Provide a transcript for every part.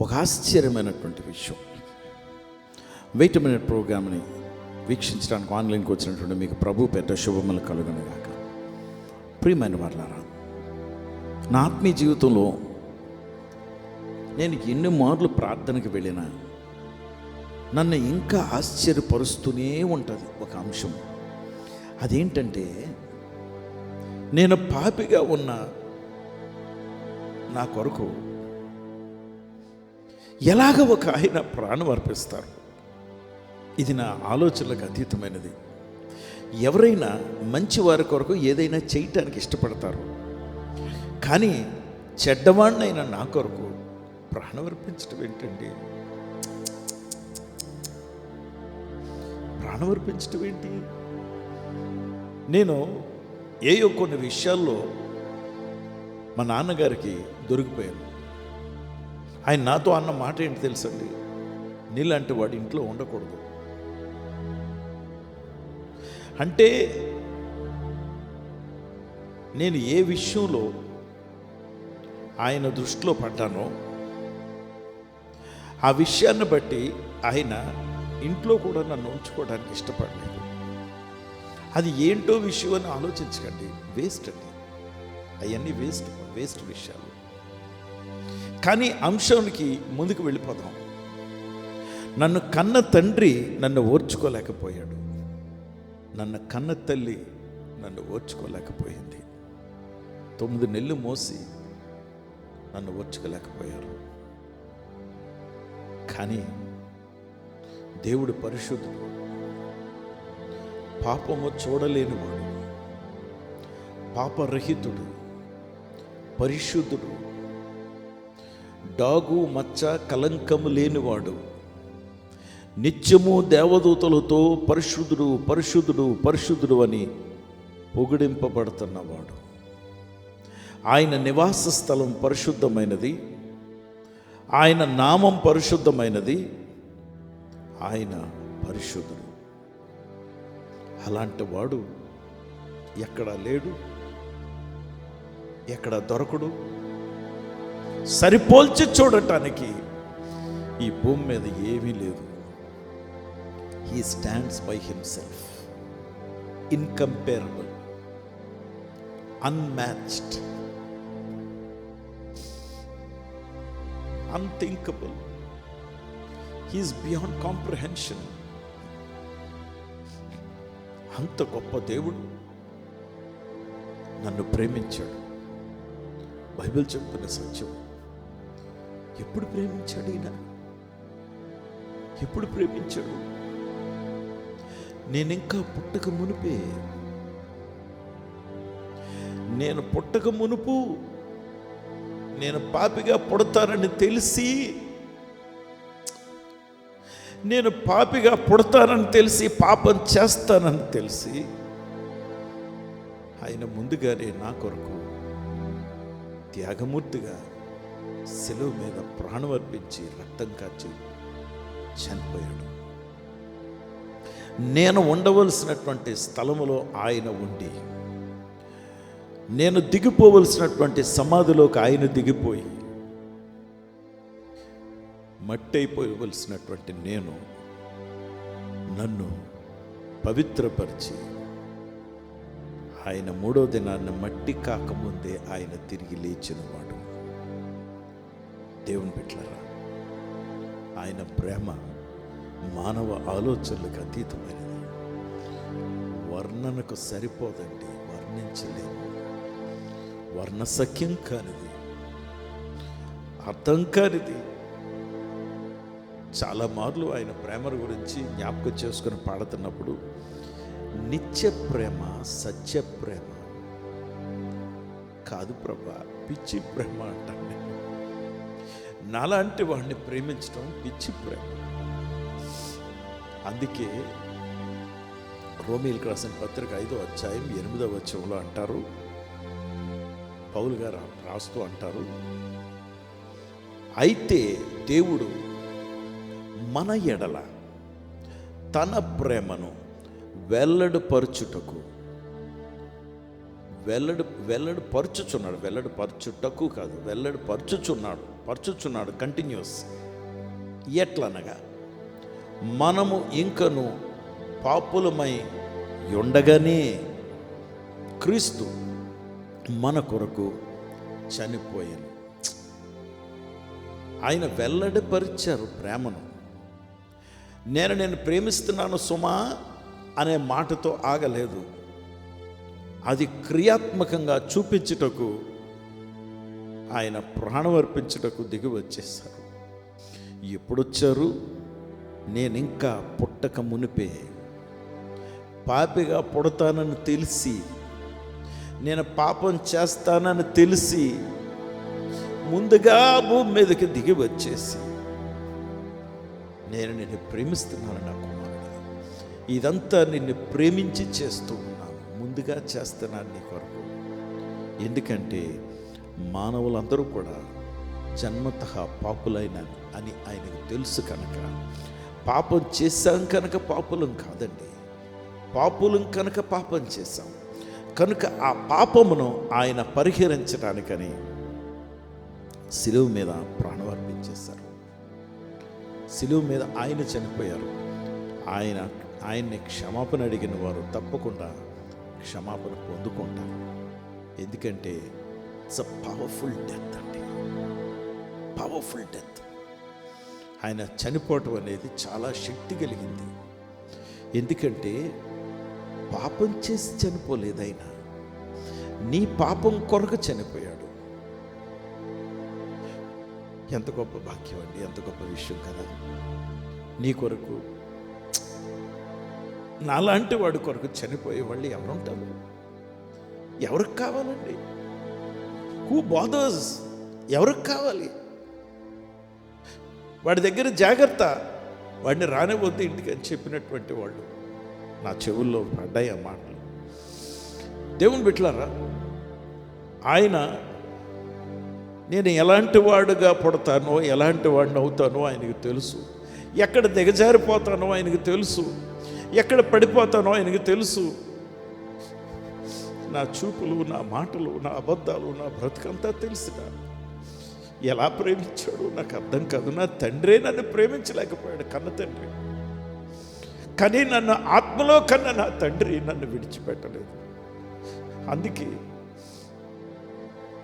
ఒక ఆశ్చర్యమైనటువంటి విషయం. Wait minute ప్రోగ్రామ్ని వీక్షించడానికి ఆన్లైన్కి వచ్చినటువంటి మీకు ప్రభు పెద్ద శుభములు కలుగునుగాక ప్రియమైన వాళ్ళారా నా ఆత్మీయ జీవితంలో నేను ఎన్ని మార్లు ప్రార్థనకు వెళ్ళినా నన్ను ఇంకా ఆశ్చర్యపరుస్తూనే ఉంటుంది ఒక అంశం. అదేంటంటే నేను పాపిగా ఉన్న నా కొరకు ఎలాగ ఒక ఆయన ప్రాణం అర్పిస్తారు? ఇది నా ఆలోచనలకు అతీతమైనది. ఎవరైనా మంచి వారి కొరకు ఏదైనా చేయటానికి ఇష్టపడతారు. కానీ చెడ్డవాడినైనా నా కొరకు ప్రాణం అర్పించడం ఏంటండి? ప్రాణం అర్పించడం ఏంటి? నేను ఏయో కొన్ని విషయాల్లో మా నాన్నగారికి దొరికిపోయాను. ఆయన నాతో అన్న మాట ఏంటి తెలుసండి? నీలాంటి వాడి ఇంట్లో ఉండకూడదు. అంటే నేను ఏ విషయంలో ఆయన దృష్టిలో పడ్డానో ఆ విషయాన్ని బట్టి ఆయన ఇంట్లో కూడా నన్ను ఉంచుకోవడానికి ఇష్టపడలేదు. అది ఏంటో విషయం అని ఆలోచించకండి. వేస్ట్ అండి. అవన్నీ వేస్ట్ వేస్ట్ విషయాలు. కానీ అంశానికి ముందుకు వెళ్ళిపోదాం. నన్ను కన్న తండ్రి నన్ను ఓర్చుకోలేకపోయాడు. నన్ను కన్న తల్లి నన్ను ఓర్చుకోలేకపోయింది. తొమ్మిది నెలలు మోసి నన్ను ఓర్చుకోలేకపోయారు. కానీ దేవుడు పరిశుద్ధుడు. పాపము చూడలేనివాడు. పాపరహితుడు. పరిశుద్ధుడు. డాగు మచ్చ కలంకము లేనివాడు. నిత్యము దేవదూతలతో పరిశుద్ధుడు పరిశుద్ధుడు పరిశుద్ధుడు అని పొగిడింపబడుతున్నవాడు. ఆయన నివాస స్థలం పరిశుద్ధమైనది. ఆయన నామం పరిశుద్ధమైనది. ఆయన పరిశుద్ధుడు. అలాంటి వాడు ఎక్కడ లేడు. ఎక్కడ దొరకడు. సరిపోల్చి చూడటానికి ఈ భూమి మీద ఏమీ లేదు. He stands by himself incomparable unmatched unthinkable he's beyond comprehension అంత గొప్ప దేవుడు నన్ను ప్రేమించాడు. బైబిల్ చెప్తున్న సత్యం. ఎప్పుడు ప్రేమించాడు ఈయన? ఎప్పుడు ప్రేమించాడు? నేను ఇంకా పుట్టక మునిపే. నేను పుట్టక మునుపు నేను పాపిగా పుడతానని తెలిసి నేను పాపిగా పుడతానని తెలిసి పాపం చేస్తానని తెలిసి ఆయన ముందుగానే నా కొరకు త్యాగమూర్తిగా సెలవు మీద ప్రాణం అర్పించి రక్తం కాచి చనిపోయాడు. నేను ఉండవలసినటువంటి స్థలములో ఆయన ఉండి నేను దిగిపోవలసినటువంటి సమాధిలోకి ఆయన దిగిపోయి మట్టయిపోవలసినటువంటి నేను నన్ను పవిత్రపరిచి ఆయన మూడో దినాన్ని మట్టి కాకముందే ఆయన తిరిగి లేచినవాడు. దేవుని బిడ్డలారా ఆయన ప్రేమ మానవ ఆలోచనలకు అతీతమైనది. వర్ణనకు సరిపోదండి వర్ణించలేము. వర్ణసఖ్యం కానిది అర్థం కానిది. చాలా మార్లు ఆయన ప్రేమ గురించి జ్ఞాపకం చేసుకుని పాడుతున్నప్పుడు నిత్య ప్రేమ సత్య ప్రేమ కాదు ప్రభా పిచ్చి ప్రేమ అంటాను నేను నాలాంటి వాడిని ప్రేమించడం పిచ్చి ప్రేమ. అందుకే రోమిల్కి రాసిన పత్రిక ఐదో అధ్యాయం ఎనిమిదవ వచ్చంలో అంటారు పౌలు గారు రాస్తూ అంటారు అయితే దేవుడు మన ఎడల తన ప్రేమను వెల్లడిపరచుటకు వెల్లడి వెల్లడి పరుచుచున్నాడు కాదు వెల్లడి పరచుచున్నాడు కంటిన్యూస్ ఎట్లనగా మనము ఇంకను పాపులమై ఉండగానే క్రీస్తు మన కొరకు చనిపోయాను. ఆయన వెల్లడిపరిచారు ప్రేమను. నేను నేను ప్రేమిస్తున్నాను సుమా అనే మాటతో ఆగలేదు. అది క్రియాత్మకంగా చూపించుటకు ఆయన ప్రాణం అర్పించటకు దిగి వచ్చేశారు. ఎప్పుడొచ్చారు? నేను ఇంకా పుట్టక మునిపే. పాపిగా పుడతానని తెలిసి నేను పాపం చేస్తానని తెలిసి ముందుగా భూమి మీదకి దిగి వచ్చేసి నేను నిన్ను ప్రేమిస్తున్నాను నా కుమారుడు. ఇదంతా నిన్ను ప్రేమించి చేస్తూ ఉన్నాను. ముందుగా చేస్తున్నాను నీ కొరకు. ఎందుకంటే మానవులందరూ కూడా జన్మత పాపులైన అని ఆయనకు తెలుసు కనుక. పాపం చేశాం కనుక పాపులం కాదండి. పాపులం కనుక పాపం చేశాం. కనుక ఆ పాపమును ఆయన పరిహరించడానికని సిలువు మీద ప్రాణం అర్పించేశారు. సిలువు మీద ఆయన చనిపోయారు. ఆయన ఆయన్ని క్షమాపణ అడిగిన వారు తప్పకుండా క్షమాపణ పొందుకుంటారు. ఎందుకంటే ఇట్స్ అ పవర్ఫుల్ డెత్ అండి పవర్ఫుల్ డెత్ ఆయన చనిపోవటం అనేది చాలా శక్తి కలిగింది. ఎందుకంటే పాపం చేసి చనిపోలేదు ఆయన. నీ పాపం కొరకు చనిపోయాడు. ఎంత గొప్ప భాగ్యం అండి ఎంత గొప్ప విషయం కదా. నీ కొరకు నాలాంటి వాడి కొరకు చనిపోయే వాళ్ళు ఎవరుంటారు? ఎవరికి కావాలండి? హూ బాదర్స్ ఎవరికి కావాలి? వాడి దగ్గర జాగ్రత్త. వాడిని రానివ్వద్దు ఇంటికి అని చెప్పినటువంటి వాళ్ళు. నా చెవుల్లో పడ్డాయి ఆ మాటలు. దేవుని బిట్లారా ఆయన నేను ఎలాంటి వాడుగా పుడతానో ఎలాంటి వాడిని అవుతానో ఆయనకు తెలుసు. ఎక్కడ దిగజారిపోతానో ఆయనకు తెలుసు. ఎక్కడ పడిపోతానో ఆయనకు తెలుసు. నా చూపులు నా మాటలు నా అబద్ధాలు నా బ్రతుకంతా తెలుసుగా ఎలా ప్రేమించాడు నాకు అర్థం కాదు. నా తండ్రే నన్ను ప్రేమించలేకపోయాడు కన్న తండ్రి. కానీ నన్ను ఆత్మలో కన్నా నా తండ్రి నన్ను విడిచిపెట్టలేదు. అందుకే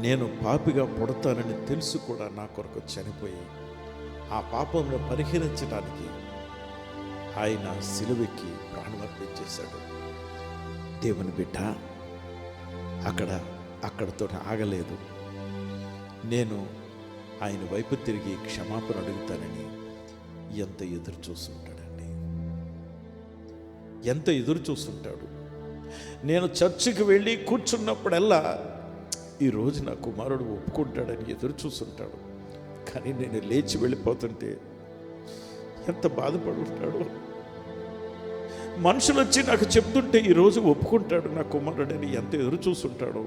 నేను పాపిగా పుడతానని తెలుసు కూడా నా కొరకు చనిపోయి ఆ పాపంలో పరిహరించడానికి ఆయన సిలువెక్కి ప్రాణమర్పించేశాడు దేవుని బిడ్డ అక్కడ అక్కడతో ఆగలేదు. నేను ఆయన వైపు తిరిగి క్షమాపణ అడుగుతానని ఎంత ఎదురు చూస్తుంటాడండి. ఎంత ఎదురు చూస్తుంటాడు. నేను చర్చికి వెళ్ళి కూర్చున్నప్పుడల్లా ఈరోజు నా కుమారుడు ఒప్పుకుంటాడని ఎదురు చూస్తుంటాడు. కానీ నేను లేచి వెళ్ళిపోతుంటే ఎంత బాధపడి మనుషులు వచ్చి నాకు చెప్తుంటే ఈరోజు ఒప్పుకుంటాడు నా కుమారుడని ఎంత ఎదురు చూస్తుంటాడో.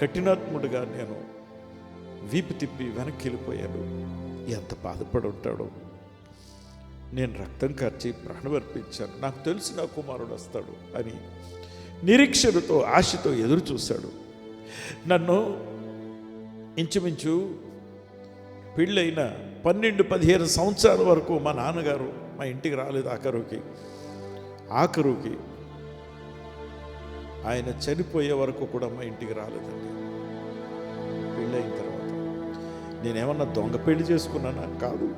కఠినాత్ముడిగా నేను వీపు తిప్పి వెనక్కి వెళ్ళిపోయాను. ఎంత బాధపడి ఉంటాడో. నేను రక్తం కార్చి ప్రాణం అర్పించాను. నాకు తెలిసి నా కుమారుడు వస్తాడు అని నిరీక్షణతో ఆశతో ఎదురు చూశాడు. నన్ను ఇంచుమించు పెళ్ళైన పన్నెండు పదిహేను సంవత్సరాల వరకు మా నాన్నగారు మా ఇంటికి రాలేదు ఆఖరుకి. ఆఖరుకి ఆయన చనిపోయే వరకు కూడా మా ఇంటికి రాలేదండి. పెళ్ళైన తర్వాత. నేనేమన్నా దొంగ పెళ్ళి చేసుకున్నానా? కాదు.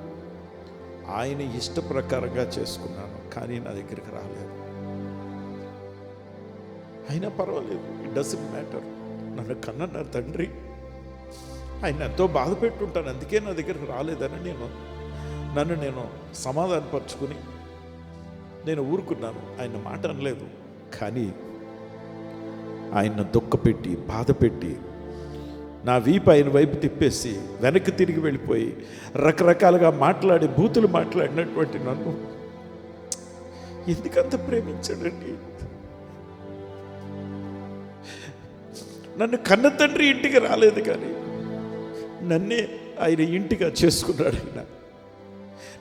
ఆయన ఇష్ట ప్రకారంగా చేసుకున్నాను కానీ నా దగ్గరికి రాలేదు. అయినా పర్వాలేదు. ఇట్ డజంట్ మ్యాటర్ నన్ను కన్న నా తండ్రి. ఆయన ఎంతో బాధ పెట్టుంటాను. అందుకే నా దగ్గరికి రాలేదని నేను నన్ను నేను సమాధానపరుచుకుని నేను ఊరుకున్నాను. ఆయన మాట అనలేదు. కానీ ఆయన దుఃఖపెట్టి బాధపెట్టి నా వీపు ఆయన వైపు తిప్పేసి వెనక్కి తిరిగి వెళ్ళిపోయి రకరకాలుగా మాట్లాడి బూతులు మాట్లాడినటువంటి నన్ను ఎందుకంత ప్రేమించాడండి? నన్ను కన్న తండ్రి ఇంటికి రాలేదు కానీ నన్నే ఆయన ఇంటిగా చేసుకున్నాడు ఆయన.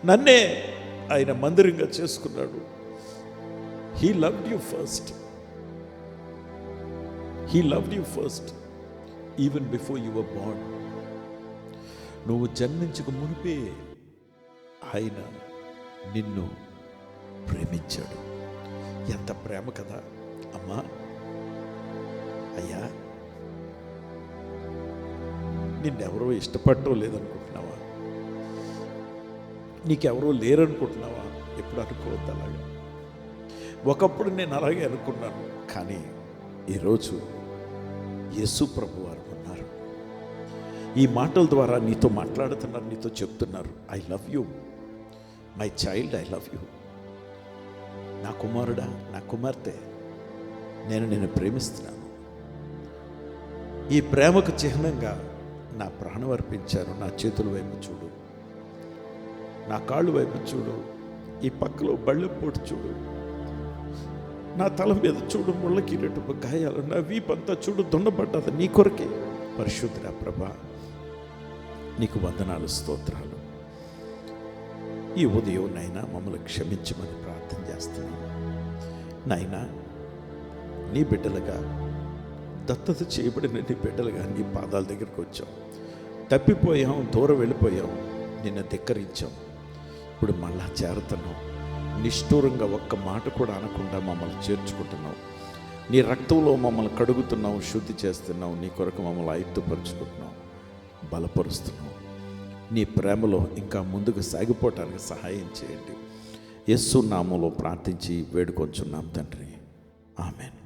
నన్నే ఆయన మందిరంగా చేసుకున్నాడు. He loved you first he loved you first even before your bond నువ్వు జన్మించక మునిపే ఆయన నిన్ను ప్రేమించాడు. ఎంత ప్రేమ కదా. అమ్మా అయ్యా నిన్నెవరో ఇష్టపడటం లేదనుకుంటున్నావా? నీకెవరో లేరనుకుంటున్నావా? ఎప్పుడు అనుకోవద్దు అలాగా. ఒకప్పుడు నేను అలాగే అనుకున్నాను కానీ ఈరోజు యేసు ప్రభు వారు ఉన్నారు. ఈ మాటల ద్వారా నీతో మాట్లాడుతున్నారు నీతో చెప్తున్నారు I love you. My child I love you. నా కుమారుడా నా కుమార్తె నేను నేను ప్రేమిస్తున్నాను. ఈ ప్రేమకు చిహ్నంగా నా ప్రాణం అర్పించాను నా చేతుల వైపు చూడు. నా కాళ్ళు వైపు చూడు ఈ పక్కలో బళ్ళెపోటు చూడు. నా తల మీద చూడు ముళ్ళ కిరీటపు గాయాలు నా వీపంతా చూడు దుండబడ్డది నీ కొరకే. పరిశుద్ధ ప్రభ నీకు వందనాలు స్తోత్రాలు. ఈ ఉదయం నైనా మమ్మల్ని క్షమించమని ప్రార్థన చేస్తున్నాను నాయనా నీ బిడ్డలుగా దత్తత చేయబడిన నీ బిడ్డలుగా నీ పాదాల దగ్గరికి వచ్చాం. తప్పిపోయాం దూరం వెళ్ళిపోయాం నిన్ను ధిక్కరించాం. ఇప్పుడు మళ్ళా చేరుతున్నాం నిష్ఠూరంగా ఒక్క మాట కూడా అనకుండా మమ్మల్ని చేర్చుకుంటున్నావు. నీ రక్తంలో మమ్మల్ని కడుగుతున్నావు శుద్ధి చేస్తున్నావు నీ కొరకు మమ్మల్ని ఆయుక్తపరుచుకుంటున్నావు బలపరుస్తున్నావు. నీ ప్రేమలో ఇంకా ముందుకు సాగిపోవటానికి సహాయం చేయండి. యస్సు నామంలో ప్రార్థించి వేడుకొంచున్నాం తండ్రి. ఆమెన్.